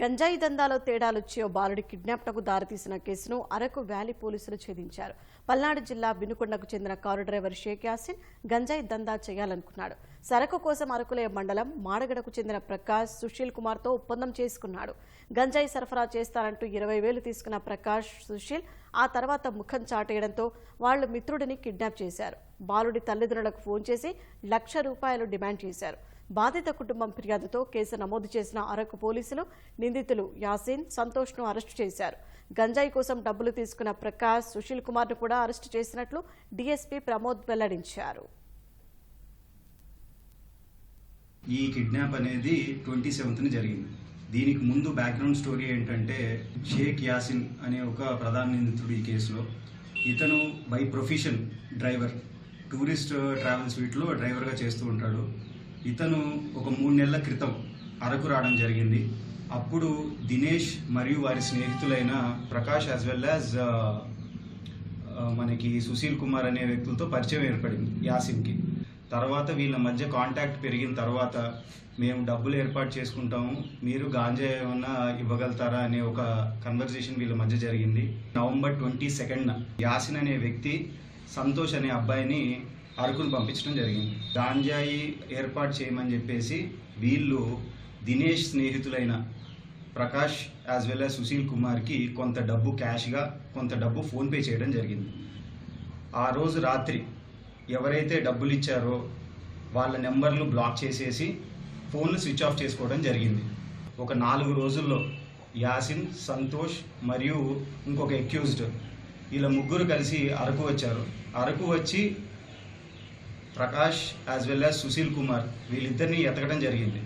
గంజాయి దందాలో తేడాలొచ్చి ఓ బాలుడి కిడ్నాప్నకు దారితీసిన కేసును అరకు వ్యాలీ పోలీసులు ఛేదించారు. పల్నాడు జిల్లా బినుకొండకు చెందిన కారు డ్రైవర్ షేక్ యాసిన్ గంజాయి దందా చేయాలనుకున్నాడు. సరకు కోసం అరకులయ మండలం మాడగడకు చెందిన ప్రకాష్ సుశీల్ కుమార్తో ఒప్పందం చేసుకున్నాడు. గంజాయి సరఫరా చేస్తానంటూ ఇరవై వేలు తీసుకున్న ప్రకాష్ సుశీల్ ఆ తర్వాత ముఖం చాటేయడంతో వాళ్ళు మిత్రుడిని కిడ్నాప్ చేశారు. బాలుడి తల్లిదండ్రులకు ఫోన్ చేసి లక్ష రూపాయలు డిమాండ్ చేశారు. బాధిత కుటుంబం ఫిర్యాదుతో కేసు నమోదు చేసిన అరకు పోలీసులు నిందితులు యాసీన్ సంతోష్ను అరెస్టు చేశారు. గంజాయి కోసం డబ్బులు తీసుకున్న ప్రకాష్ సుశీల్ కుమార్ను కూడా అరెస్టు చేసినట్లు డీఎస్పీ ప్రమోద్ వెల్లడించారు. ఈ కిడ్నాప్ అనేది ట్వంటీ సెవెంత్న జరిగింది. దీనికి ముందు బ్యాక్గ్రౌండ్ స్టోరీ ఏంటంటే షేక్ యాసిన్ అనే ఒక ప్రధాన నిందితుడు ఈ కేసులో. ఇతను by profession driver. Tourist travels వీటిలో డ్రైవర్గా చేస్తూ ఉంటాడు. ఇతను ఒక మూడు నెలల క్రితం అరకు రావడం జరిగింది. అప్పుడు దినేష్ మరియు వారి స్నేహితులైన ప్రకాష్ యాజ్ వెల్ యాజ్ మనకి సుశీల్ కుమార్ అనే వ్యక్తులతో పరిచయం ఏర్పడింది యాసిన్కి. తర్వాత వీళ్ళ మధ్య కాంటాక్ట్ పెరిగిన తర్వాత మేము డబ్బులు ఏర్పాటు చేసుకుంటాము. మీరు గాంజా ఏమన్నా ఇవ్వగలుగుతారా అనే ఒక కన్వర్జేషన్ వీళ్ళ మధ్య జరిగింది. నవంబర్ ట్వంటీ సెకండ్న యాసిన్ అనే వ్యక్తి సంతోష్ అనే అబ్బాయిని అరకును పంపించడం జరిగింది. గాంజాయి ఏర్పాటు చేయమని చెప్పేసి వీళ్ళు Dinesh స్నేహితులైన Prakash as well as Sushil కుమార్కి కొంత డబ్బు క్యాష్గా కొంత డబ్బు ఫోన్పే చేయడం జరిగింది. ఆ రోజు రాత్రి ఎవరైతే డబ్బులు ఇచ్చారో వాళ్ళ నెంబర్లు బ్లాక్ చేసేసి ఫోన్లు స్విచ్ ఆఫ్ చేసుకోవడం జరిగింది. ఒక నాలుగు రోజుల్లో యాసిన్ సంతోష్ మరియు ఇంకొక ఎక్యూజ్డ్ ఇలా ముగ్గురు కలిసి అరకు వచ్చారు. అరకు వచ్చి Prakash as well as Sushil Kumar వీళ్ళిద్దరిని ఎతకడం జరిగింది.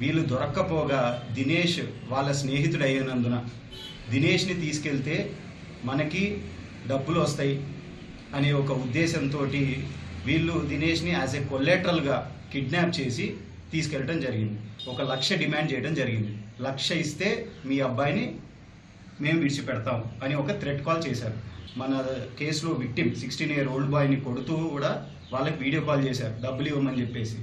వీళ్ళు దొరక్కపోగా దినేష్ వాళ్ళ స్నేహితుడు అయినందున దినేష్ని తీసుకెళ్తే మనకి డబ్బులు వస్తాయి అనే ఒక ఉద్దేశంతో వీళ్ళు దినేష్ని యాజ్ ఏ కొల్లెటరల్గా కిడ్నాప్ చేసి తీసుకెళ్ళటం జరిగింది. ఒక లక్ష డిమాండ్ చేయడం జరిగింది. లక్ష ఇస్తే మీ అబ్బాయిని మేము విడిచిపెడతాం అని ఒక థ్రెట్ కాల్ చేశారు. మన కేసులో విక్టిమ్ సిక్స్టీన్ ఇయర్ ఓల్డ్ బాయ్ని కొడుతూ కూడా వాళ్ళకి వీడియో కాల్ చేశారు. డబ్బులు ఇవ్వమని చెప్పేసి.